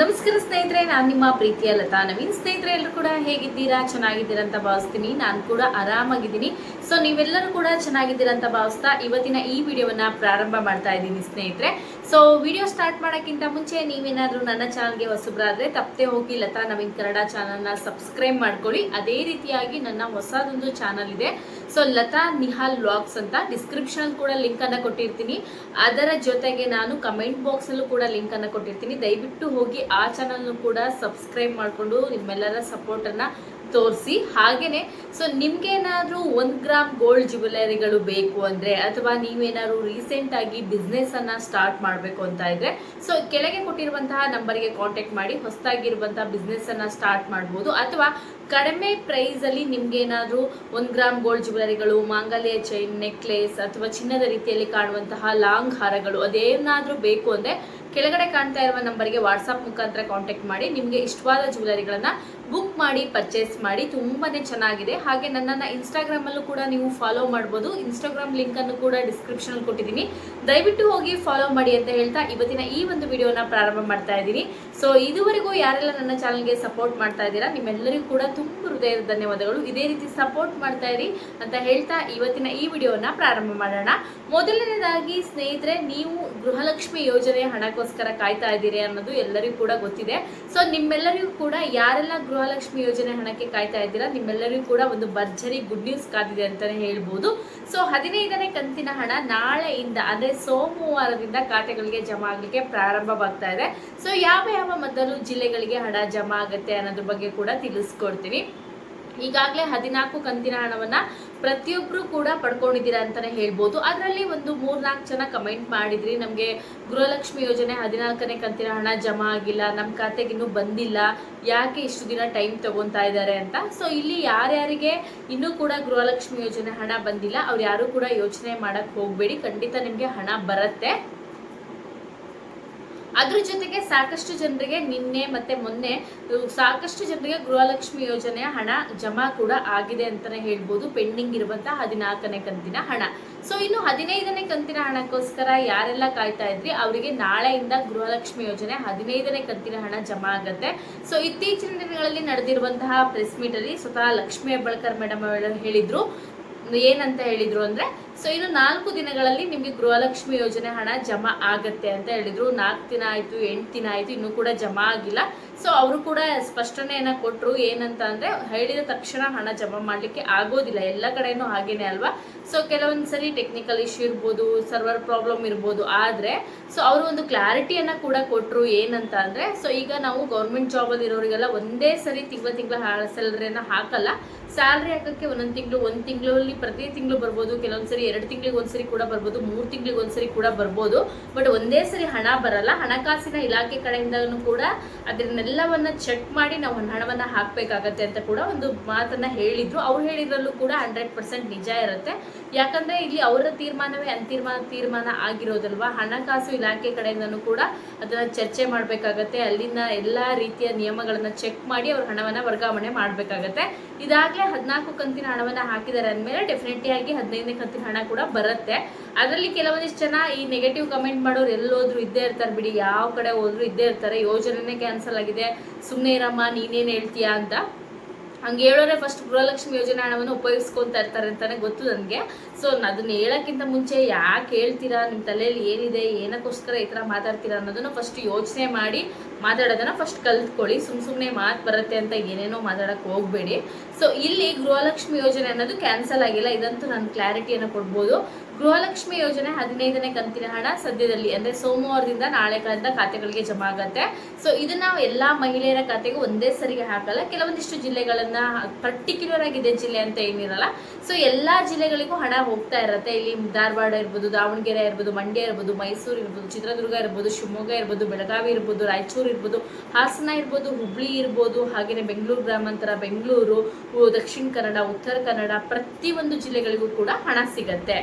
ನಮಸ್ಕಾರ ಸ್ನೇಹಿತರೆ, ನಾನು ನಿಮ್ಮ ಪ್ರೀತಿಯ ಲತಾ ನವೀನ್. ಸ್ನೇಹಿತರೆ, ಎಲ್ಲರೂ ಕೂಡ ಹೇಗಿದ್ದೀರಾ? ಚೆನ್ನಾಗಿದ್ದೀರಾ ಅಂತ ಭಾವಿಸ್ತೀನಿ. ನಾನು ಕೂಡ ಆರಾಮಾಗಿದ್ದೀನಿ. ಸೊ ನೀವೆಲ್ಲರೂ ಕೂಡ ಚೆನ್ನಾಗಿದ್ದೀರಾ ಅಂತ ಭಾವಿಸ್ತಾ ಇವತ್ತಿನ ಈ ವಿಡಿಯೋವನ್ನ ಪ್ರಾರಂಭ ಮಾಡ್ತಾ ಇದ್ದೀನಿ ಸ್ನೇಹಿತರೆ. ಸೊ ವಿಡಿಯೋ ಸ್ಟಾರ್ಟ್ ಮಾಡೋಕ್ಕಿಂತ ಮುಂಚೆ ನೀವೇನಾದರೂ ನನ್ನ ಚಾನಲ್ಗೆ ಹೊಸಬ್ರಾದ್ರೆ, ತಪ್ಪದೆ ಹೋಗಿ ಲತಾ ನವೀನ್ ಕನ್ನಡ ಚಾನಲ್ನ ಸಬ್ಸ್ಕ್ರೈಬ್ ಮಾಡ್ಕೊಳ್ಳಿ. ಅದೇ ರೀತಿಯಾಗಿ ನನ್ನ ಹೊಸದೊಂದು ಚಾನಲ್ ಇದೆ. ಸೊ ಲತಾ ನಿಹಾಲ್ ವ್ಲಾಗ್ಸ್ ಅಂತ ಡಿಸ್ಕ್ರಿಪ್ಷನ್ ಕೂಡ ಲಿಂಕ್ ಅನ್ನ ಕೊಟ್ಟಿರ್ತೀನಿ. ಅದರ ಜೊತೆಗೆ ನಾನು ಕಮೆಂಟ್ ಬಾಕ್ಸ್ ಅಲ್ಲೂ ಕೂಡ ಲಿಂಕ್ ಅನ್ನ ಕೊಟ್ಟಿರ್ತೀನಿ. ದಯವಿಟ್ಟು ಹೋಗಿ ಆ ಚಾನಲ್ ಕೂಡ ಸಬ್ಸ್ಕ್ರೈಬ್ ಮಾಡಿಕೊಂಡು ನಿಮ್ಮೆಲ್ಲರ ಸಪೋರ್ಟ್ ಅನ್ನ ತೋರಿಸಿ. ಹಾಗೇನೆ ಸೊ ನಿಮಗೇನಾದರೂ ಒಂದು ಗ್ರಾಮ್ ಗೋಲ್ಡ್ ಜ್ಯುವೆಲರಿಗಳು ಬೇಕು ಅಂದ್ರೆ, ಅಥವಾ ನೀವೇನಾದ್ರು ರೀಸೆಂಟ್ ಆಗಿ ಬಿಸ್ನೆಸ್ ಅನ್ನ ಸ್ಟಾರ್ಟ್ ಮಾಡಬೇಕು ಅಂತ ಇದ್ದರೆ ಸೊ ಕೆಳಗೆ ಕೊಟ್ಟಿರುವಂತಹ ನಂಬರ್ಗೆ ಕಾಂಟ್ಯಾಕ್ಟ್ ಮಾಡಿ, ಹೊಸದಾಗಿರುವಂತಹ ಬಿಸ್ನೆಸ್ಸನ್ನು ಸ್ಟಾರ್ಟ್ ಮಾಡ್ಬೋದು. ಅಥವಾ ಕಡಿಮೆ ಪ್ರೈಸ್ ಅಲ್ಲಿ ಒಂದು ಏನಾದ್ರೂ ಒಂದ್ ಗ್ರಾಮ್ ಗೋಲ್ಡ್ ಜ್ಯುವೆಲರಿಗಳು ಮಾಂಗಲ್ಯ ಚೈನ್ ನೆಕ್ಲೆಸ್ ಅಥವಾ ಚಿನ್ನದ ರೀತಿಯಲ್ಲಿ ಕಾಣುವಂತಹ ಲಾಂಗ್ ಹಾರಗಳು, ಅದೇನಾದರೂ ಬೇಕು ಅಂದ್ರೆ ಕೆಳಗಡೆ ಕಾಣ್ತಾ ಇರುವ ನಂಬರ್ಗೆ ವಾಟ್ಸಪ್ ಮುಖಾಂತರ ಕಾಂಟ್ಯಾಕ್ಟ್ ಮಾಡಿ, ನಿಮಗೆ ಇಷ್ಟವಾದ ಜ್ಯುವೆಲರಿಗಳನ್ನ ಬುಕ್ ಮಾಡಿ ಪರ್ಚೇಸ್ ಮಾಡಿ, ತುಂಬಾನೇ ಚೆನ್ನಾಗಿದೆ. ಹಾಗೆ ನನ್ನನ್ನು ಇನ್ಸ್ಟಾಗ್ರಾಮಲ್ಲೂ ಕೂಡ ನೀವು ಫಾಲೋ ಮಾಡ್ಬೋದು. ಇನ್ಸ್ಟಾಗ್ರಾಮ್ ಲಿಂಕ್ ಅನ್ನು ಕೂಡ ಡಿಸ್ಕ್ರಿಪ್ಷನ್ ಅಲ್ಲಿ ಕೊಟ್ಟಿದ್ದೀನಿ. ದಯವಿಟ್ಟು ಹೋಗಿ ಫಾಲೋ ಮಾಡಿ ಅಂತ ಹೇಳ್ತಾ ಇವತ್ತಿನ ಈ ಒಂದು ವಿಡಿಯೋನ ಪ್ರಾರಂಭ ಮಾಡ್ತಾ ಇದ್ದೀನಿ. ಸೊ ಇದುವರೆಗೂ ಯಾರೆಲ್ಲ ನನ್ನ ಚಾನಲ್ಗೆ ಸಪೋರ್ಟ್ ಮಾಡ್ತಾ ಇದ್ದೀರಾ, ನಿಮ್ಮೆಲ್ಲರಿಗೂ ಕೂಡ ತುಂಬ ಹೃದಯದ ಧನ್ಯವಾದಗಳು. ಇದೇ ರೀತಿ ಸಪೋರ್ಟ್ ಮಾಡ್ತಾ ಇರಿ ಅಂತ ಹೇಳ್ತಾ ಇವತ್ತಿನ ಈ ವಿಡಿಯೋನ ಪ್ರಾರಂಭ ಮಾಡೋಣ. ಮೊದಲನೇದಾಗಿ ಸ್ನೇಹಿತರೆ, ನೀವು ಗೃಹಲಕ್ಷ್ಮಿ ಯೋಜನೆ ಹಣಕ್ಕೋಸ್ಕರ ಕಾಯ್ತಾ ಇದ್ದೀರಿ ಅನ್ನೋದು ಎಲ್ಲರಿಗೂ ಕೂಡ ಗೊತ್ತಿದೆ. ಸೊ ನಿಮ್ಮೆಲ್ಲರಿಗೂ ಕೂಡ ಯಾರೆಲ್ಲ ಗೃಹಲಕ್ಷ್ಮಿ ಯೋಜನೆ ಹಣಕ್ಕೆ ಕಾಯ್ತಾ ಇದ್ದೀರಾ, ನಿಮ್ಮೆಲ್ಲರಿಗೂ ಕೂಡ ಒಂದು ಭರ್ಜರಿ ಗುಡ್ ನ್ಯೂಸ್ ಕಾದಿದೆ ಅಂತಾನೆ ಹೇಳ್ಬೋದು. ಸೊ ಹದಿನೈದನೇ ಕಂತಿನ ಹಣ ನಾಳೆಯಿಂದ, ಅಂದ್ರೆ ಸೋಮವಾರದಿಂದ ಖಾತೆಗಳಿಗೆ ಜಮಾ ಆಗಲಿಕ್ಕೆ ಪ್ರಾರಂಭವಾಗ್ತಾ ಇದೆ. ಸೊ ಯಾವ ಯಾವ ಮೊದಲು ಜಿಲ್ಲೆಗಳಿಗೆ ಹಣ ಜಮಾ ಆಗುತ್ತೆ ಅನ್ನೋದ್ರ ಬಗ್ಗೆ ಕೂಡ ತಿಳಿಸ್ಕೊಡ್ತೀನಿ. ಈಗಾಗಲೇ ಹದಿನಾಲ್ಕು ಕಂತಿನ ಹಣವನ್ನ ಪ್ರತಿಯೊಬ್ಬರು ಕೂಡ ಪಡ್ಕೊಂಡಿದ್ದೀರಾ ಅಂತಾನೆ ಹೇಳ್ಬೋದು. ಅದರಲ್ಲಿ ಒಂದು ಮೂರ್ನಾಲ್ಕು ಜನ ಕಮೆಂಟ್ ಮಾಡಿದ್ರಿ. ನಮಗೆ ಗೃಹಲಕ್ಷ್ಮಿ ಯೋಜನೆ ಹದಿನಾಲ್ಕನೇ ಕಂತಿನ ಹಣ ಜಮಾ ಆಗಿಲ್ಲ ನಮ್ಮ ಖಾತೆಗೆ ಇನ್ನೂ ಬಂದಿಲ್ಲ, ಯಾಕೆ ಇಷ್ಟು ದಿನ ಟೈಮ್ ತಗೊಂತಾ ಇದ್ದಾರೆ ಅಂತ. ಸೊ ಇಲ್ಲಿ ಯಾರ್ಯಾರಿಗೆ ಇನ್ನೂ ಕೂಡ ಗೃಹಲಕ್ಷ್ಮಿ ಯೋಜನೆ ಹಣ ಬಂದಿಲ್ಲ, ಅವ್ರು ಯಾರು ಕೂಡ ಯೋಚನೆ ಮಾಡಕ್ ಹೋಗ್ಬೇಡಿ. ಖಂಡಿತ ನಿಮಗೆ ಹಣ ಬರುತ್ತೆ. ಅದ್ರ ಜೊತೆಗೆ ಸಾಕಷ್ಟು ಜನರಿಗೆ ನಿನ್ನೆ ಮತ್ತೆ ಮೊನ್ನೆ ಸಾಕಷ್ಟು ಜನರಿಗೆ ಗೃಹಲಕ್ಷ್ಮಿ ಯೋಜನೆಯ ಹಣ ಜಮಾ ಕೂಡ ಆಗಿದೆ ಅಂತಾನೆ ಹೇಳ್ಬೋದು. ಪೆಂಡಿಂಗ್ ಇರುವಂತಹ ಹದಿನಾಲ್ಕನೇ ಕಂತಿನ ಹಣ. ಸೊ ಇನ್ನು ಹದಿನೈದನೇ ಕಂತಿನ ಹಣಕ್ಕೋಸ್ಕರ ಯಾರೆಲ್ಲ ಕಾಯ್ತಾ ಇದ್ರಿ? ಅವರಿಗೆ ನಾಳೆಯಿಂದ ಗೃಹಲಕ್ಷ್ಮಿ ಯೋಜನೆ ಹದಿನೈದನೇ ಕಂತಿನ ಹಣ ಜಮಾ ಆಗತ್ತೆ. ಸೊ ಇತ್ತೀಚಿನ ದಿನಗಳಲ್ಲಿ ನಡೆದಿರುವಂತಹ ಪ್ರೆಸ್ ಮೀಟ್ ಅಲ್ಲಿ ಸ್ವತಃ ಲಕ್ಷ್ಮೀ ಹೆಬ್ಬಳ್ಕರ್ ಮೇಡಮ್ ಅವರು ಹೇಳಿದ್ರು. ಏನಂತ ಹೇಳಿದ್ರು ಅಂದ್ರೆ ಸೊ ಇನ್ನು ನಾಲ್ಕು ದಿನಗಳಲ್ಲಿ ನಿಮಗೆ ಗೃಹಲಕ್ಷ್ಮಿ ಯೋಜನೆ ಹಣ ಜಮಾ ಆಗತ್ತೆ ಅಂತ ಹೇಳಿದ್ರು. ನಾಲ್ಕು ದಿನ ಆಯ್ತು, ಎಂಟು ದಿನ ಆಯ್ತು, ಇನ್ನು ಕೂಡ ಜಮಾ ಆಗಿಲ್ಲ. ಸೊ ಅವರು ಕೂಡ ಸ್ಪಷ್ಟನೆಯನ್ನ ಕೊಟ್ಟರು ಏನಂತ ಅಂದ್ರೆ, ಹೇಳಿದ ತಕ್ಷಣ ಹಣ ಜಮಾ ಮಾಡ್ಲಿಕ್ಕೆ ಆಗೋದಿಲ್ಲ. ಎಲ್ಲ ಕಡೆನೂ ಹಾಗೇನೆ ಅಲ್ವಾ? ಸೊ ಕೆಲವೊಂದ್ಸರಿ ಟೆಕ್ನಿಕಲ್ ಇಶ್ಯೂ ಇರ್ಬೋದು ಸರ್ವರ್ ಪ್ರಾಬ್ಲಮ್ ಇರ್ಬೋದು. ಆದ್ರೆ ಸೊ ಅವರು ಒಂದು ಕ್ಲಾರಿಟಿಯನ್ನ ಕೂಡ ಕೊಟ್ಟರು ಏನಂತ ಅಂದ್ರೆ ಸೊ ಈಗ ನಾವು ಗೌರ್ಮೆಂಟ್ ಜಾಬಲ್ಲಿ ಇರೋರಿಗೆಲ್ಲ ಒಂದೇ ಸರಿ ತಿಂಗಳ ತಿಂಗಳ ಸ್ಯಾಲರಿಯನ್ನ ಹಾಕಲ್ಲ. ಸ್ಯಾಲ್ರಿ ಹಾಕೋಕ್ಕೆ ಒಂದೊಂದು ತಿಂಗಳು, ಒಂದು ತಿಂಗಳಲ್ಲಿ ಪ್ರತಿ ತಿಂಗಳು ಬರ್ಬೋದು. ಕೆಲವೊಂದ್ಸರಿ ಎರಡು ತಿಂಗಳಿಗೆ ಒಂದ್ಸರಿ ಕೂಡ ಬರ್ಬೋದು, ಮೂರು ತಿಂಗಳಿಗೆ ಒಂದ್ಸರಿ ಕೂಡ ಬರ್ಬೋದು. ಬಟ್ ಒಂದೇ ಸರಿ ಹಣ ಬರಲ್ಲ. ಹಣಕಾಸಿನ ಇಲಾಖೆ ಕಡೆಯಿಂದನೂ ಕೂಡ ಅದನ್ನೆಲ್ಲವನ್ನ ಚೆಕ್ ಮಾಡಿ ನಾವು ಹಣವನ್ನ ಹಾಕಬೇಕಾಗತ್ತೆ ಅಂತ ಕೂಡ ಒಂದು ಮಾತನ್ನ ಹೇಳಿದ್ರು. ಅವ್ರು ಹೇಳಿದ್ರಲ್ಲೂ ಕೂಡ ಹಂಡ್ರೆಡ್ ಪರ್ಸೆಂಟ್ ನಿಜ ಇರುತ್ತೆ. ಯಾಕಂದ್ರೆ ಇಲ್ಲಿ ಅವರ ತೀರ್ಮಾನವೇ ಅಂತೀರ್ಮಾನ ತೀರ್ಮಾನ ಆಗಿರೋದಲ್ವಾ? ಹಣಕಾಸು ಇಲಾಖೆ ಕಡೆಯಿಂದನೂ ಕೂಡ ಅದನ್ನ ಚರ್ಚೆ ಮಾಡಬೇಕಾಗತ್ತೆ. ಅಲ್ಲಿನ ಎಲ್ಲಾ ರೀತಿಯ ನಿಯಮಗಳನ್ನು ಚೆಕ್ ಮಾಡಿ ಅವ್ರ ಹಣವನ್ನ ವರ್ಗಾವಣೆ ಮಾಡ್ಬೇಕಾಗತ್ತೆ. ಇದಾಗ್ಲೇ ಹದಿನಾಲ್ಕು ಕಂತಿನ ಹಣವನ್ನ ಹಾಕಿದ್ದಾರೆ ಅಂದಮೇಲೆ ಡೆಫಿನೆಟ್ಲಿ ಆಗಿ ಹದಿನೈದನೇ ಕಂತಿನ ಹಣ ಕೂಡ ಬರುತ್ತೆ. ಅದರಲ್ಲಿ ಕೆಲವೊಂದಿಷ್ಟು ಜನ ಈ ನೆಗೆಟಿವ್ ಕಮೆಂಟ್ ಮಾಡೋರು ಎಲ್ಲೋದ್ರು ಇದ್ದೇ ಇರ್ತಾರೆ ಬಿಡಿ, ಯಾವ ಕಡೆ ಹೋದ್ರು ಇದ್ದೇ ಇರ್ತಾರೆ, ಯೋಜನೆನೇ ಕ್ಯಾನ್ಸಲ್ ಆಗಿದೆ ಸುಮ್ಮನೆ ಇರಮ್ಮ, ನೀನೇನು ಹೇಳ್ತೀಯಾ ಅಂತ. ಹಂಗೆ ಹೇಳೋರೆ ಫಸ್ಟ್ ಗೃಹಲಕ್ಷ್ಮಿ ಯೋಜನೆ ಹಣವನ್ನು ಉಪಯೋಗಿಸ್ಕೊಂತ ಇರ್ತಾರೆ ಅಂತಾನೆ ಗೊತ್ತು ನನಗೆ. ಸೊ ಅದನ್ನ ಹೇಳೋಕ್ಕಿಂತ ಮುಂಚೆ ಯಾಕೆ ಹೇಳ್ತೀರಾ? ನಿಮ್ಮ ತಲೆಯಲ್ಲಿ ಏನಿದೆ? ಏನಕ್ಕೋಸ್ಕರ ಈ ಥರ ಮಾತಾಡ್ತೀರಾ ಅನ್ನೋದನ್ನು ಫಸ್ಟ್ ಯೋಚನೆ ಮಾಡಿ ಮಾತಾಡೋದನ್ನ ಫಸ್ಟ್ ಕಲ್ತ್ಕೊಳ್ಳಿ. ಸುಮ್ ಸುಮ್ಮನೆ ಮಾತು ಬರುತ್ತೆ ಅಂತ ಏನೇನೋ ಮಾತಾಡಕ್ಕೆ ಹೋಗಬೇಡಿ. ಸೊ ಇಲ್ಲಿ ಗೃಹಲಕ್ಷ್ಮಿ ಯೋಜನೆ ಅನ್ನೋದು ಕ್ಯಾನ್ಸಲ್ ಆಗಿಲ್ಲ. ಇದಂತೂ ನಾನು ಕ್ಲಾರಿಟಿಯನ್ನು ಕೊಡ್ಬೋದು. ಗೃಹಲಕ್ಷ್ಮಿ ಯೋಜನೆ ಹದಿನೈದನೇ ಕಂತಿನ ಹಣ ಸದ್ಯದಲ್ಲಿ, ಅಂದ್ರೆ ಸೋಮವಾರದಿಂದ ನಾಳೆಗಳಿಂದ ಖಾತೆಗಳಿಗೆ ಜಮಾ ಆಗತ್ತೆ. ಸೊ ಇದನ್ನ ಎಲ್ಲಾ ಮಹಿಳೆಯರ ಖಾತೆಗೆ ಒಂದೇ ಸರಿಗೆ ಹಾಕಲ್ಲ. ಕೆಲವೊಂದಿಷ್ಟು ಜಿಲ್ಲೆಗಳನ್ನ ಪರ್ಟಿಕ್ಯುಲರ್ ಆಗಿದೆ ಜಿಲ್ಲೆ ಅಂತ ಏನಿರಲ್ಲ. ಸೊ ಎಲ್ಲಾ ಜಿಲ್ಲೆಗಳಿಗೂ ಹಣ ಹೋಗ್ತಾ ಇರುತ್ತೆ. ಇಲ್ಲಿ ಧಾರವಾಡ ಇರ್ಬೋದು, ದಾವಣಗೆರೆ ಇರ್ಬೋದು, ಮಂಡ್ಯ ಇರ್ಬೋದು, ಮೈಸೂರು ಇರ್ಬೋದು, ಚಿತ್ರದುರ್ಗ ಇರ್ಬೋದು, ಶಿವಮೊಗ್ಗ ಇರ್ಬೋದು, ಬೆಳಗಾವಿ ಇರ್ಬೋದು, ರಾಯಚೂರು ಇರ್ಬೋದು, ಹಾಸನ ಇರ್ಬೋದು, ಹುಬ್ಳಿ ಇರ್ಬೋದು ಹಾಗೆಯೇ ಬೆಂಗಳೂರು ಗ್ರಾಮಾಂತರ, ಬೆಂಗಳೂರು ದಕ್ಷಿಣ ಕನ್ನಡ, ಉತ್ತರ ಕನ್ನಡ ಪ್ರತಿಯೊಂದು ಜಿಲ್ಲೆಗಳಿಗೂ ಕೂಡ ಹಣ ಸಿಗತ್ತೆ.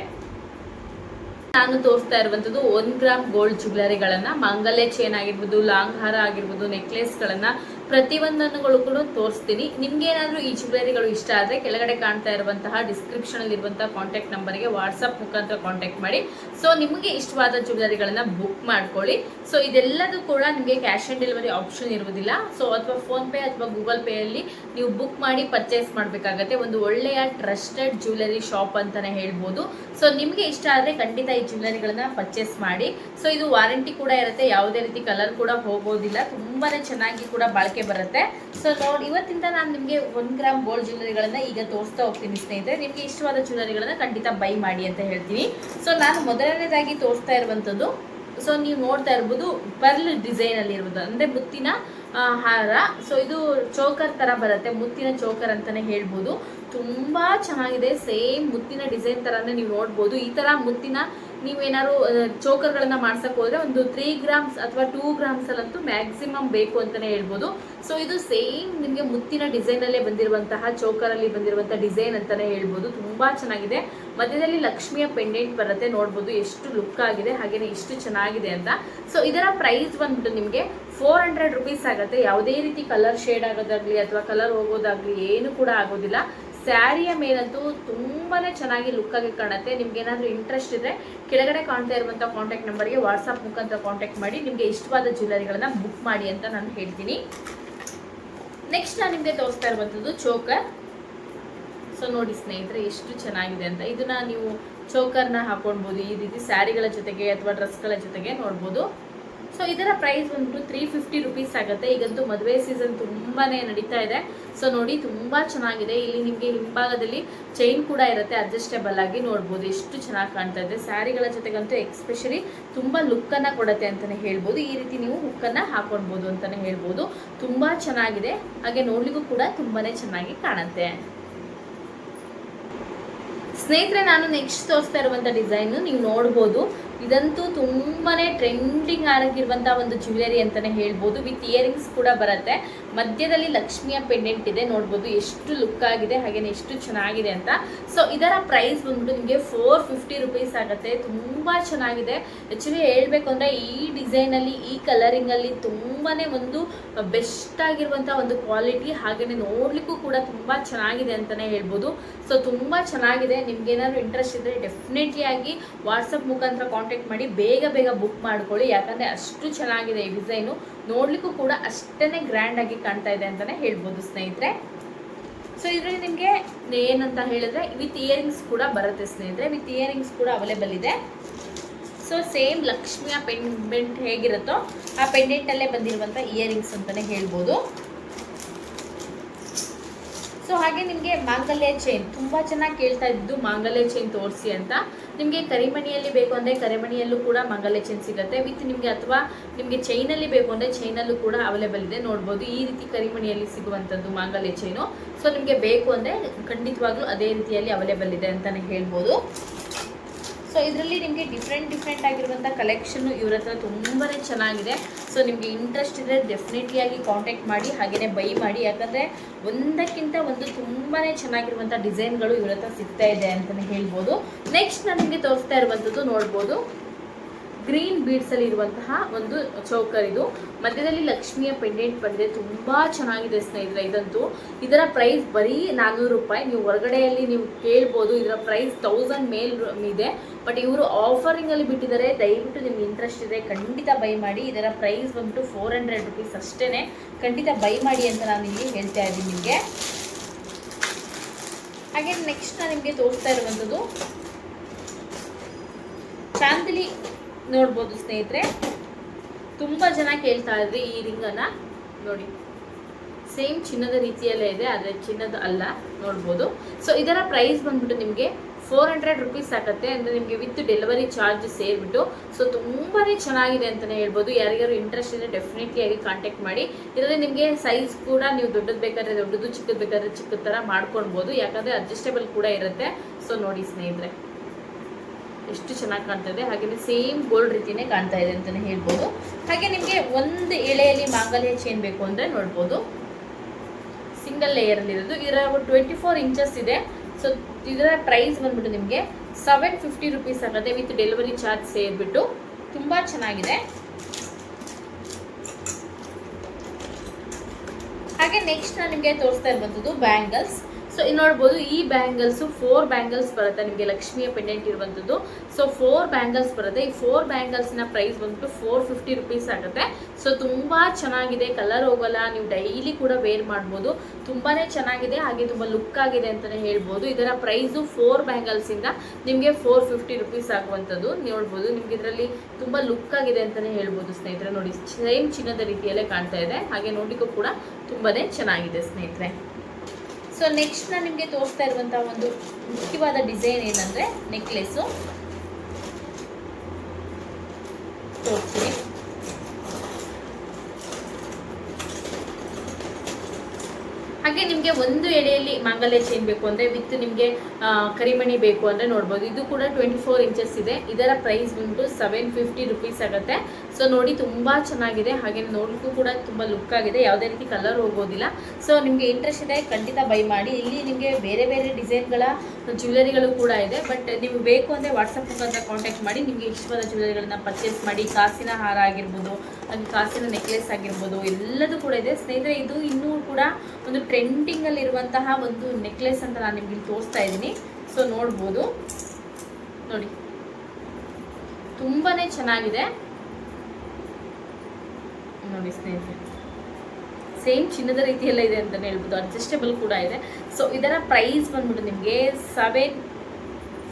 ನಾನು ತೋರಿಸ್ತಾ ಇರುವಂಥದ್ದು ಒಂದ್ ಗ್ರಾಮ್ ಗೋಲ್ಡ್ ಜ್ಯುವೆಲರಿಗಳನ್ನ ಮಾಂಗಲ್ಯ ಚೇನ್ ಆಗಿರ್ಬೋದು ಲಾಂಗ್ ಹಾರ ಆಗಿರ್ಬೋದು ನೆಕ್ಲೆಸ್ಗಳನ್ನ ಪ್ರತಿಯೊಂದನ್ನುಗಳು ಕೂಡ ತೋರಿಸ್ತೀನಿ. ನಿಮ್ಗೆ ಏನಾದರೂ ಈ ಜ್ಯುವೆಲರಿಗಳು ಇಷ್ಟ ಆದರೆ ಕೆಳಗಡೆ ಕಾಣ್ತಾ ಇರುವಂತಹ ಡಿಸ್ಕ್ರಿಪ್ಷನ್ ಅಲ್ಲಿ ಇರುವಂತಹ ಕಾಂಟ್ಯಾಕ್ಟ್ ನಂಬರ್ಗೆ ವಾಟ್ಸಪ್ ಮುಖಾಂತರ ಕಾಂಟ್ಯಾಕ್ಟ್ ಮಾಡಿ. ಸೊ ನಿಮಗೆ ಇಷ್ಟವಾದ ಜ್ಯುವೆಲರಿಗಳನ್ನ ಬುಕ್ ಮಾಡ್ಕೊಳ್ಳಿ. ಸೊ ಇದೆಲ್ಲದೂ ಕೂಡ ನಿಮಗೆ ಕ್ಯಾಶ್ ಆನ್ ಡೆಲಿವರಿ ಆಪ್ಷನ್ ಇರುವುದಿಲ್ಲ. ಸೊ ಅಥವಾ ಫೋನ್ ಪೇ ಅಥವಾ ಗೂಗಲ್ ಪೇ ಅಲ್ಲಿ ನೀವು ಬುಕ್ ಮಾಡಿ ಪರ್ಚೇಸ್ ಮಾಡಬೇಕಾಗತ್ತೆ. ಒಂದು ಒಳ್ಳೆಯ ಟ್ರಸ್ಟೆಡ್ ಜ್ಯುವೆಲರಿ ಶಾಪ್ ಅಂತಾನೆ ಹೇಳ್ಬೋದು. ಸೊ ನಿಮಗೆ ಇಷ್ಟ ಆದರೆ ಖಂಡಿತ ಈ ಜ್ಯುವೆಲರಿಗಳನ್ನ ಪರ್ಚೇಸ್ ಮಾಡಿ. ಸೊ ಇದು ವಾರಂಟಿ ಕೂಡ ಇರುತ್ತೆ. ಯಾವುದೇ ರೀತಿ ಕಲರ್ ಕೂಡ ಹೋಗೋದಿಲ್ಲ. ತುಂಬಾನೇ ಚೆನ್ನಾಗಿ ಕೂಡ ಬಾಳಿಕೆ ಬರುತ್ತೆ. ಸೊ ನೋಡಿ, ಇವತ್ತಿಂದ ನಾನು ನಿಮಗೆ ಒಂದು ಗ್ರಾಮ್ ಗೋಲ್ಡ್ ಜ್ಯುವೆಲರಿಗಳನ್ನ ಈಗ ತೋರಿಸ್ತಾ ಹೋಗ್ತೀನಿ ಸ್ನೇಹಿತರೆ. ನಿಮಗೆ ಇಷ್ಟವಾದ ಜ್ಯುವೆಲರಿಗಳನ್ನ ಖಂಡಿತ ಬೈ ಮಾಡಿ ಅಂತ ಹೇಳ್ತೀನಿ. ಸೊ ನಾನು ಮೊದಲನೇದಾಗಿ ತೋರಿಸ್ತಾ ಇರುವಂಥದ್ದು. ಸೊ ನೀವು ನೋಡ್ತಾ ಇರ್ಬೋದು ಪರ್ಲ್ ಡಿಸೈನ್ ಅಲ್ಲಿ ಇರ್ಬೋದು ಅಂದ್ರೆ ಮುತ್ತಿನ ಹಾರ. ಸೊ ಇದು ಚೋಕರ್ ತರ ಬರುತ್ತೆ. ಮುತ್ತಿನ ಚೋಕರ್ ಅಂತಾನೆ ಹೇಳ್ಬೋದು. ತುಂಬಾ ಚೆನ್ನಾಗಿದೆ. ಸೇಮ್ ಮುತ್ತಿನ ಡಿಸೈನ್ ತರಾನೇ ನೀವು ನೋಡ್ಬೋದು. ಈ ತರ ಮುತ್ತಿನ ನೀವೇನಾದ್ರು ಚೋಕರ್ಗಳನ್ನು ಮಾಡ್ಸಕ್ ಹೋದ್ರೆ ಒಂದು ತ್ರೀ ಗ್ರಾಮ್ಸ್ ಅಥವಾ ಟೂ ಗ್ರಾಮ್ಸಲ್ಲಂತೂ ಮ್ಯಾಕ್ಸಿಮಮ್ ಬೇಕು ಅಂತಾನೆ ಹೇಳ್ಬೋದು. ಸೊ ಇದು ಸೇಮ್ ನಿಮಗೆ ಮುತ್ತಿನ ಡಿಸೈನ್ ಅಲ್ಲೇ ಬಂದಿರುವಂತಹ ಚೋಕರ್ ಅಲ್ಲಿ ಬಂದಿರುವಂತಹ ಡಿಸೈನ್ ಅಂತಾನೆ ಹೇಳ್ಬೋದು. ತುಂಬಾ ಚೆನ್ನಾಗಿದೆ. ಮಧ್ಯದಲ್ಲಿ ಲಕ್ಷ್ಮಿಯ ಪೆಂಡೆಂಟ್ ಬರುತ್ತೆ, ನೋಡ್ಬೋದು ಎಷ್ಟು ಲುಕ್ ಆಗಿದೆ ಹಾಗೆಯೇ ಎಷ್ಟು ಚೆನ್ನಾಗಿದೆ ಅಂತ. ಸೊ ಇದರ ಪ್ರೈಸ್ ಬಂದ್ಬಿಟ್ಟು ನಿಮಗೆ ಫೋರ್ ಹಂಡ್ರೆಡ್ ರುಪೀಸ್ ಆಗುತ್ತೆ. ಯಾವುದೇ ರೀತಿ ಕಲರ್ ಶೇಡ್ ಆಗೋದಾಗ್ಲಿ ಅಥವಾ ಕಲರ್ ಹೋಗೋದಾಗ್ಲಿ ಏನು ಕೂಡ ಆಗೋದಿಲ್ಲ. ಸ್ಯಾರಿಯ ಮೇಲಂತೂ ತುಂಬಾನೇ ಚೆನ್ನಾಗಿ ಲುಕ್ ಆಗಿ ಕಾಣುತ್ತೆ. ನಿಮ್ಗೆ ಏನಾದರೂ ಇಂಟ್ರೆಸ್ಟ್ ಇದ್ರೆ ಕೆಳಗಡೆ ಕಾಣ್ತಾ ಇರುವಂಥ ಕಾಂಟ್ಯಾಕ್ಟ್ ನಂಬರ್ಗೆ ವಾಟ್ಸಪ್ ಮುಖಾಂತರ ಕಾಂಟ್ಯಾಕ್ಟ್ ಮಾಡಿ. ನಿಮಗೆ ಇಷ್ಟವಾದ ಜ್ಯುವೆಲರಿಗಳನ್ನ ಬುಕ್ ಮಾಡಿ ಅಂತ ನಾನು ಹೇಳ್ತೀನಿ. ನೆಕ್ಸ್ಟ್ ನಾನು ನಿಮಗೆ ತೋರಿಸ್ತಾ ಇರುವಂಥದ್ದು ಚೋಕರ್ ಸೊ ನೋಡಿ ಸ್ನೇಹಿತರೆ, ಎಷ್ಟು ಚೆನ್ನಾಗಿದೆ ಅಂತ. ಇದನ್ನ ನೀವು ಚೋಕರ್ನ ಹಾಕೊಳ್ಬೋದು, ಈ ರೀತಿ ಸ್ಯಾರಿಗಳ ಜೊತೆಗೆ ಅಥವಾ ಡ್ರೆಸ್ಗಳ ಜೊತೆಗೆ ನೋಡ್ಬೋದು. ಸೊ ಇದರ ಪ್ರೈಸ್ ಬಂದ್ಬಿಟ್ಟು ತ್ರೀ ಫಿಫ್ಟಿ ರುಪೀಸ್ ಆಗುತ್ತೆ. ಈಗಂತೂ ಮದುವೆ ಸೀಸನ್ ತುಂಬಾನೇ ನಡೀತಾ ಇದೆ. ಸೊ ನೋಡಿ, ತುಂಬಾ ಚೆನ್ನಾಗಿದೆ. ಇಲ್ಲಿ ನಿಮಗೆ ಹಿಂಭಾಗದಲ್ಲಿ ಚೈನ್ ಕೂಡ ಇರುತ್ತೆ. ಅಡ್ಜಸ್ಟೇಬಲ್ ಆಗಿ ನೋಡ್ಬೋದು. ಎಷ್ಟು ಚೆನ್ನಾಗಿ ಕಾಣ್ತಾ ಇದೆ. ಸ್ಯಾರಿಗಳ ಜೊತೆಗಂತೂ ಎಕ್ಸ್ಪೆಷಲಿ ತುಂಬಾ ಲುಕ್ ಅನ್ನ ಕೊಡುತ್ತೆ ಅಂತಾನೆ ಹೇಳ್ಬೋದು. ಈ ರೀತಿ ನೀವು ಹುಕ್ ಅನ್ನ ಹಾಕೊಳ್ಬೋದು ಅಂತಾನೆ ಹೇಳ್ಬೋದು. ತುಂಬಾ ಚೆನ್ನಾಗಿದೆ. ಹಾಗೆ ನೋಡ್ಲಿಕ್ಕೂ ಕೂಡ ತುಂಬಾನೇ ಚೆನ್ನಾಗಿ ಕಾಣುತ್ತೆ. ಸ್ನೇಹಿತರೆ, ನಾನು ನೆಕ್ಸ್ಟ್ ತೋರಿಸ್ತಾ ಇರುವಂಥ ಡಿಸೈನ್ ನೀವು ನೋಡ್ಬೋದು. ಇದಂತೂ ತುಂಬಾ ಟ್ರೆಂಡಿಂಗ್ ಆಗಿರುವಂತಹ ಒಂದು ಜ್ಯುವೆಲರಿ ಅಂತಾನೆ ಹೇಳ್ಬೋದು. ವಿತ್ ಇಯರಿಂಗ್ಸ್ ಕೂಡ ಬರುತ್ತೆ. ಮಧ್ಯದಲ್ಲಿ ಲಕ್ಷ್ಮಿಯ ಪೆಂಡೆಂಟ್ ಇದೆ, ನೋಡ್ಬೋದು ಎಷ್ಟು ಲುಕ್ ಆಗಿದೆ, ಹಾಗೇನೆ ಎಷ್ಟು ಚೆನ್ನಾಗಿದೆ ಅಂತ. ಸೊ ಇದರ ಪ್ರೈಸ್ ಬಂದ್ಬಿಟ್ಟು ನಿಮಗೆ ಫೋರ್ ಫಿಫ್ಟಿ ರುಪೀಸ್ ಆಗುತ್ತೆ. ತುಂಬ ಚೆನ್ನಾಗಿದೆ. ಆ್ಯಕ್ಚುಲಿ ಹೇಳಬೇಕು ಅಂದರೆ ಈ ಡಿಸೈನಲ್ಲಿ ಈ ಕಲರಿಂಗಲ್ಲಿ ತುಂಬಾ ಒಂದು ಬೆಸ್ಟ್ ಆಗಿರುವಂಥ ಒಂದು ಕ್ವಾಲಿಟಿ ಹಾಗೆಯೇ ನೋಡಲಿಕ್ಕೂ ಕೂಡ ತುಂಬ ಚೆನ್ನಾಗಿದೆ ಅಂತಲೇ ಹೇಳ್ಬೋದು. ಸೊ ತುಂಬ ಚೆನ್ನಾಗಿದೆ. ನಿಮ್ಗೆ ಏನಾದರೂ ಇಂಟ್ರೆಸ್ಟ್ ಇದ್ದರೆ ಡೆಫಿನೆಟ್ಲಿ ಆಗಿ ವಾಟ್ಸಪ್ ಮುಖಾಂತರ ಕಾಂಟ್ಯಾಕ್ಟ್ ಮಾಡಿ, ಬೇಗ ಬೇಗ ಬುಕ್ ಮಾಡ್ಕೊಳ್ಳಿ. ಯಾಕಂದರೆ ಅಷ್ಟು ಚೆನ್ನಾಗಿದೆ ಈ ಡಿಸೈನು ನೋಡ್ಲಿಕ್ಕೂ ಕೂಡ ಅಷ್ಟೇ ಗ್ರ್ಯಾಂಡ್ ಆಗಿ ಕಾಣ್ತಾ ಇದೆ ಅಂತಾನೆ ಹೇಳ್ಬೋದು ಸ್ನೇಹಿತರೆ. ಸೊ ಇದರಲ್ಲಿ ನಿಮಗೆ ಏನಂತ ಹೇಳಿದ್ರೆ ವಿತ್ ಇಯರಿಂಗ್ಸ್ ಕೂಡ ಬರುತ್ತೆ ಸ್ನೇಹಿತರೆ. ವಿತ್ ಇಯರಿಂಗ್ಸ್ ಕೂಡ ಅವೈಲೇಬಲ್ ಇದೆ. ಸೊ ಸೇಮ್ ಲಕ್ಷ್ಮಿಯ ಪೆಂಡೆಂಟ್ ಹೇಗಿರುತ್ತೋ ಆ ಪೆಂಡೆಂಟಲ್ಲೇ ಬಂದಿರುವಂಥ ಇಯರಿಂಗ್ಸ್ ಅಂತಲೇ ಹೇಳ್ಬೋದು. ಸೊ ಹಾಗೆ ನಿಮಗೆ ಮಾಂಗಲ್ಯ ಚೈನ್ ತುಂಬ ಚೆನ್ನಾಗಿ ಕೇಳ್ತಾ ಇದ್ದು ಮಾಂಗಲ್ಯ ಚೈನ್ ತೋರಿಸಿ ಅಂತ. ನಿಮಗೆ ಕರಿಮಣಿಯಲ್ಲಿ ಬೇಕು ಅಂದರೆ ಕರಿಮಣಿಯಲ್ಲೂ ಕೂಡ ಮಂಗಲ್ಯ ಚೈನ್ ಸಿಗುತ್ತೆ. ವಿತ್ ನಿಮಗೆ ಅಥವಾ ನಿಮಗೆ ಚೈನಲ್ಲಿ ಬೇಕು ಅಂದರೆ ಚೈನಲ್ಲೂ ಕೂಡ ಅವೈಲೇಬಲ್ ಇದೆ. ನೋಡ್ಬೋದು. ಈ ರೀತಿ ಕರಿಮಣಿಯಲ್ಲಿ ಸಿಗುವಂಥದ್ದು ಮಾಂಗಲ್ಯ ಚೈನು ಸೊ ನಿಮಗೆ ಬೇಕು ಅಂದರೆ ಖಂಡಿತವಾಗ್ಲೂ ಅದೇ ರೀತಿಯಲ್ಲಿ ಅವೈಲೇಬಲ್ ಇದೆ ಅಂತಲೇ ಹೇಳ್ಬೋದು. ಸೊ ಇದರಲ್ಲಿ ನಿಮಗೆ ಡಿಫ್ರೆಂಟ್ ಡಿಫ್ರೆಂಟ್ ಆಗಿರುವಂಥ ಕಲೆಕ್ಷನ್ನು ಇವ್ರ ಹತ್ರ ತುಂಬಾ ಚೆನ್ನಾಗಿದೆ. ಸೊ ನಿಮಗೆ ಇಂಟ್ರೆಸ್ಟ್ ಇದ್ದರೆ ಡೆಫಿನೆಟ್ಲಿ ಆಗಿ ಕಾಂಟ್ಯಾಕ್ಟ್ ಮಾಡಿ ಹಾಗೆಯೇ ಬೈ ಮಾಡಿ. ಯಾಕಂದರೆ ಒಂದಕ್ಕಿಂತ ಒಂದು ತುಂಬಾ ಚೆನ್ನಾಗಿರುವಂಥ ಡಿಸೈನ್ಗಳು ಇವ್ರ ಹತ್ರ ಸಿಗ್ತಾ ಇದೆ ಅಂತಲೇ ಹೇಳ್ಬೋದು. ನೆಕ್ಸ್ಟ್ ನಾನು ನಿಮಗೆ ತೋರಿಸ್ತಾ ಇರುವಂಥದ್ದು ನೋಡ್ಬೋದು. ಗ್ರೀನ್ ಬೀಡ್ಸ್ ಅಲ್ಲಿ ಇರುವಂತಹ ಒಂದು ಚೌಕರ್ ಇದು. ಮಧ್ಯದಲ್ಲಿ ಲಕ್ಷ್ಮಿಯ ಪೆಂಡೆಂಟ್ ಬಂದಿದೆ ತುಂಬಾ ಚೆನ್ನಾಗಿದೆ ಸ್ನೇಹಿತರೆ ಇದಂತೂ. ಇದರ ಪ್ರೈಸ್ ಬರೀ ನಾನ್ನೂರು ರೂಪಾಯಿ. ನೀವು ಹೊರಗಡೆಯಲ್ಲಿ ನೀವು ಕೇಳ್ಬೋದು, ಇದರ ಪ್ರೈಸ್ ತೌಸಂಡ್ ಮೇಲ್ ಇದೆ. ಬಟ್ ಇವರು ಆಫರಿಂಗ್ ಅಲ್ಲಿ ಬಿಟ್ಟಿದ್ದಾರೆ. ದಯವಿಟ್ಟು ನಿಮ್ಗೆ ಇಂಟ್ರೆಸ್ಟ್ ಇದೆ ಖಂಡಿತ ಬೈ ಮಾಡಿ. ಇದರ ಪ್ರೈಸ್ ಬಂದ್ಬಿಟ್ಟು ಫೋರ್ ಹಂಡ್ರೆಡ್ ರುಪೀಸ್ ಅಷ್ಟೇ ಖಂಡಿತ ಬೈ ಮಾಡಿ ಅಂತ ನಾನು ಇಲ್ಲಿ ಹೇಳ್ತಾ ಇದ್ದೀನಿ ನಿಮಗೆ. ಹಾಗೆ ನೆಕ್ಸ್ಟ್ ನಾನು ನಿಮಗೆ ತೋರಿಸ್ತಾ ಇರುವಂಥದ್ದು ಚಾಂದಿಲಿ ನೋಡ್ಬೋದು ಸ್ನೇಹಿತರೆ. ತುಂಬ ಜನ ಕೇಳ್ತಾ ಇದ್ರಿ ಈ ರಿಂಗನ್ನು ನೋಡಿ. ಸೇಮ್ ಚಿನ್ನದ ರೀತಿಯಲ್ಲೇ ಇದೆ, ಆದರೆ ಚಿನ್ನದ ಅಲ್ಲ, ನೋಡ್ಬೋದು. ಸೊ ಇದರ ಪ್ರೈಸ್ ಬಂದ್ಬಿಟ್ಟು ನಿಮಗೆ ಫೋರ್ ಹಂಡ್ರೆಡ್ ರುಪೀಸ್ ಆಗುತ್ತೆ. ಅಂದರೆ ನಿಮಗೆ ವಿತ್ ಡೆಲಿವರಿ ಚಾರ್ಜ್ ಸೇರಿಬಿಟ್ಟು ಸೊ ತುಂಬಾ ಚೆನ್ನಾಗಿದೆ ಅಂತಲೇ ಹೇಳ್ಬೋದು. ಯಾರಿಗಾರು ಇಂಟ್ರೆಸ್ಟ್ ಇದೆ ಡೆಫಿನೆಟ್ಲಿ ಆಗಿ ಕಾಂಟ್ಯಾಕ್ಟ್ ಮಾಡಿ. ಇದರಲ್ಲಿ ನಿಮಗೆ ಸೈಜ್ ಕೂಡ ನೀವು ದೊಡ್ಡದು ಬೇಕಾದ್ರೆ ದೊಡ್ಡದು, ಚಿಕ್ಕದು ಬೇಕಾದ್ರೆ ಚಿಕ್ಕದ ಥರ ಮಾಡ್ಕೊಳ್ಬೋದು. ಯಾಕಂದರೆ ಅಡ್ಜಸ್ಟೇಬಲ್ ಕೂಡ ಇರುತ್ತೆ. ಸೊ ನೋಡಿ ಸ್ನೇಹಿತರೆ. ಎಷ್ಟು ಚೆನ್ನಾಗಿ ಕಾಣ್ತಾ ಇದೆ ಹಾಗೆಯೇ ಸೇಮ್ ಗೋಲ್ಡ್ ರೀತಿನೇ ಕಾಣ್ತಾ ಇದೆ ಅಂತಲೇ ಹೇಳ್ಬೋದು. ಹಾಗೆ ನಿಮಗೆ ಒಂದು ಎಳೆಯಲ್ಲಿ ಮಾಂಗಲ್ಯ ಚೈನ್ ಬೇಕು ಅಂದರೆ ನೋಡ್ಬೋದು. ಸಿಂಗಲ್ ಲೇಯರಲ್ಲಿ ಇರೋದು. ಇದರ ಟ್ವೆಂಟಿ ಫೋರ್ ಇಂಚಸ್ ಇದೆ. ಸೊ ಇದರ ಪ್ರೈಸ್ ಬಂದ್ಬಿಟ್ಟು ನಿಮಗೆ ಸೆವೆನ್ ಫಿಫ್ಟಿ ರುಪೀಸ್ ಆಗುತ್ತೆ ವಿತ್ ಡೆಲಿವರಿ ಚಾರ್ಜ್ ಸೇರಿಬಿಟ್ಟು. ತುಂಬ ಚೆನ್ನಾಗಿದೆ. ಹಾಗೆ ನೆಕ್ಸ್ಟ್ ನಾನು ನಿಮಗೆ ತೋರಿಸ್ತಾ ಇರುವಂಥದ್ದು ಬ್ಯಾಂಗಲ್ಸ್ ಸೊ ಇಲ್ಲಿ ನೋಡ್ಬೋದು, ಈ ಬ್ಯಾಂಗಲ್ಸು ಫೋರ್ ಬ್ಯಾಂಗಲ್ಸ್ ಬರುತ್ತೆ. ನಿಮಗೆ ಲಕ್ಷ್ಮಿಯ ಪೆಂಡೆಂಟ್ ಇರುವಂಥದ್ದು. ಸೊ ಫೋರ್ ಬ್ಯಾಂಗಲ್ಸ್ ಬರುತ್ತೆ. ಈ ಫೋರ್ ಬ್ಯಾಂಗಲ್ಸ್ನ ಪ್ರೈಸ್ ಬಂದ್ಬಿಟ್ಟು ಫೋರ್ ಫಿಫ್ಟಿ ರುಪೀಸ್ ಆಗುತ್ತೆ. ಸೊ ತುಂಬ ಚೆನ್ನಾಗಿದೆ. ಕಲರ್ ಹೋಗಲ್ಲ. ನೀವು ಡೈಲಿ ಕೂಡ ವೇರ್ ಮಾಡ್ಬೋದು. ತುಂಬಾ ಚೆನ್ನಾಗಿದೆ. ಹಾಗೆ ತುಂಬ ಲುಕ್ ಆಗಿದೆ ಅಂತಲೇ ಹೇಳ್ಬೋದು. ಇದರ ಪ್ರೈಸು ಫೋರ್ ಬ್ಯಾಂಗಲ್ಸಿಂದ ನಿಮಗೆ ಫೋರ್ ಫಿಫ್ಟಿ ರುಪೀಸ್ ಆಗುವಂಥದ್ದು. ನೋಡ್ಬೋದು, ನಿಮ್ಗೆ ಇದರಲ್ಲಿ ತುಂಬ ಲುಕ್ ಆಗಿದೆ ಅಂತಲೇ ಹೇಳ್ಬೋದು ಸ್ನೇಹಿತರೆ. ನೋಡಿ ಸೇಮ್ ಚಿನ್ನದ ರೀತಿಯಲ್ಲೇ ಕಾಣ್ತಾ ಇದೆ. ಹಾಗೆ ನೋಡಿಕೂ ಕೂಡ ತುಂಬಾ ಚೆನ್ನಾಗಿದೆ ಸ್ನೇಹಿತರೆ. ಸೊ ನೆಕ್ಸ್ಟ್ ನಾನು ನಿಮಗೆ ತೋರಿಸ್ತಾ ಇರುವಂಥ ಒಂದು ಮುಖ್ಯವಾದ ಡಿಸೈನ್ ಏನಂದರೆ ನೆಕ್ಲೆಸ್ಸು ತೋರಿಸ್ತೀನಿ. ಹಾಗೆ ನಿಮಗೆ ಒಂದು ಎಡೆಯಲ್ಲಿ ಮಾಂಗಲ್ಯ ಚೈನ್ ಬೇಕು ಅಂದರೆ ವಿತ್ ನಿಮಗೆ ಕರಿಮಣಿ ಬೇಕು ಅಂದರೆ ನೋಡ್ಬೋದು. ಇದು ಕೂಡ ಟ್ವೆಂಟಿ ಫೋರ್ ಇಂಚಸ್ ಇದೆ. ಇದರ ಪ್ರೈಸ್ ಬಂದು ಸೆವೆನ್ ಫಿಫ್ಟಿ ರುಪೀಸ್ ಆಗುತ್ತೆ. ಸೊ ನೋಡಿ ತುಂಬ ಚೆನ್ನಾಗಿದೆ. ಹಾಗೆ ನೋಡಲಿಕ್ಕೂ ಕೂಡ ತುಂಬ ಲುಕ್ ಆಗಿದೆ. ಯಾವುದೇ ರೀತಿ ಕಲರ್ ಹೋಗೋದಿಲ್ಲ. ಸೊ ನಿಮಗೆ ಇಂಟ್ರೆಸ್ಟ್ ಇದೆ ಖಂಡಿತ ಬೈ ಮಾಡಿ. ಇಲ್ಲಿ ನಿಮಗೆ ಬೇರೆ ಬೇರೆ ಡಿಸೈನ್ಗಳ ಜ್ಯುವೆಲರಿಗಳು ಕೂಡ ಇದೆ. ಬಟ್ ನೀವು ಬೇಕು ಅಂದರೆ ವಾಟ್ಸಪ್ ಮುಖಾಂತರ ಕಾಂಟ್ಯಾಕ್ಟ್ ಮಾಡಿ. ನಿಮಗೆ ಇಷ್ಟವಾದ ಜ್ಯುವೆಲರಿಗಳನ್ನ ಪರ್ಚೇಸ್ ಮಾಡಿ. ಕಾಸಿನ ಹಾರ ಆಗಿರ್ಬೋದು ಹಾಗೆ ಕಾಸಿನ ನೆಕ್ಲೆಸ್ ಆಗಿರ್ಬೋದು, ಎಲ್ಲದೂ ಕೂಡ ಇದೆ. ಸ್ನೇಹಿತರೆ, ಇದು ಇನ್ನೂ ಕೂಡ ಒಂದು ಟ್ರೆಂಡಿಂಗಲ್ಲಿರುವಂತಹ ಒಂದು ನೆಕ್ಲೆಸ್ ಅಂತ ನಾನು ನಿಮಗೆ ತೋರಿಸ್ತಾ ಇದ್ದೀನಿ. ಸೊ ನೋಡ್ಬೋದು. ನೋಡಿ. ತುಂಬಾ ಚೆನ್ನಾಗಿದೆ. ನೋಡಿ ಸ್ನೇಹಿತರೆ. ಸೇಮ್ ಚಿನ್ನದ ರೀತಿಯಲ್ಲ ಇದೆ ಅಂತಲೇ ಹೇಳ್ಬೋದು. ಅಡ್ಜಸ್ಟೇಬಲ್ ಕೂಡ ಇದೆ. ಸೊ ಇದರ ಪ್ರೈಸ್ ಬಂದ್ಬಿಟ್ಟು ನಿಮಗೆ ಸೆವೆನ್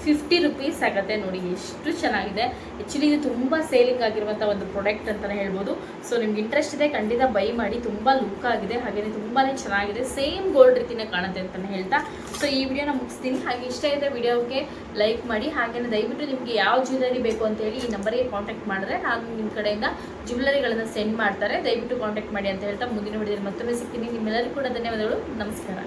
ಫಿಫ್ಟಿ ರುಪೀಸ್ ಆಗುತ್ತೆ ನೋಡಿ, ಎಷ್ಟು ಚೆನ್ನಾಗಿದೆ. ಆ್ಯಕ್ಚುಲಿ ಇದು ತುಂಬ ಸೇಲಿಂಗ್ ಆಗಿರುವಂಥ ಒಂದು ಪ್ರಾಡಕ್ಟ್ ಅಂತಲೇ ಹೇಳ್ಬೋದು. ಸೊ ನಿಮ್ಗೆ ಇಂಟ್ರೆಸ್ಟ್ ಇದೆ, ಖಂಡಿತ ಬೈ ಮಾಡಿ, ತುಂಬ ಲುಕ್ ಆಗಿದೆ ಹಾಗೆಯೇ ತುಂಬಾ ಚೆನ್ನಾಗಿದೆ ಸೇಮ್ ಗೋಲ್ಡ್ ರೀತಿನೇ ಕಾಣುತ್ತೆ ಅಂತಲೇ ಹೇಳ್ತಾ. ಸೊ ಈ ವಿಡಿಯೋನ ಮುಗಿಸ್ತೀನಿ. ಹಾಗೆ ಇಷ್ಟ ಇದೆ ವಿಡಿಯೋಗೆ ಲೈಕ್ ಮಾಡಿ ಹಾಗೆಯೇ ದಯವಿಟ್ಟು ನಿಮಗೆ ಯಾವ ಜ್ಯುವೆಲರಿ ಬೇಕು ಅಂತ ಹೇಳಿ ಈ ನಂಬರಿಗೆ ಕಾಂಟ್ಯಾಕ್ಟ್ ಮಾಡಿದ್ರೆ, ಹಾಗೂ ನಿಮ್ಮ ಕಡೆಯಿಂದ ಜ್ಯುವೆಲರಿಗಳನ್ನು ಸೆಂಡ್ ಮಾಡ್ತಾರೆ. ದಯವಿಟ್ಟು ಕಾಂಟ್ಯಾಕ್ಟ್ ಮಾಡಿ ಅಂತ ಹೇಳ್ತಾ, ಮುಂದಿನ ವಿಡಿಯೋದಲ್ಲಿ ಮತ್ತೊಮ್ಮೆ ಸಿಗ್ತೀನಿ. ನಿಮ್ಮೆಲ್ಲರಿಗೂ ಕೂಡ ಧನ್ಯವಾದಗಳು. ನಮಸ್ಕಾರ.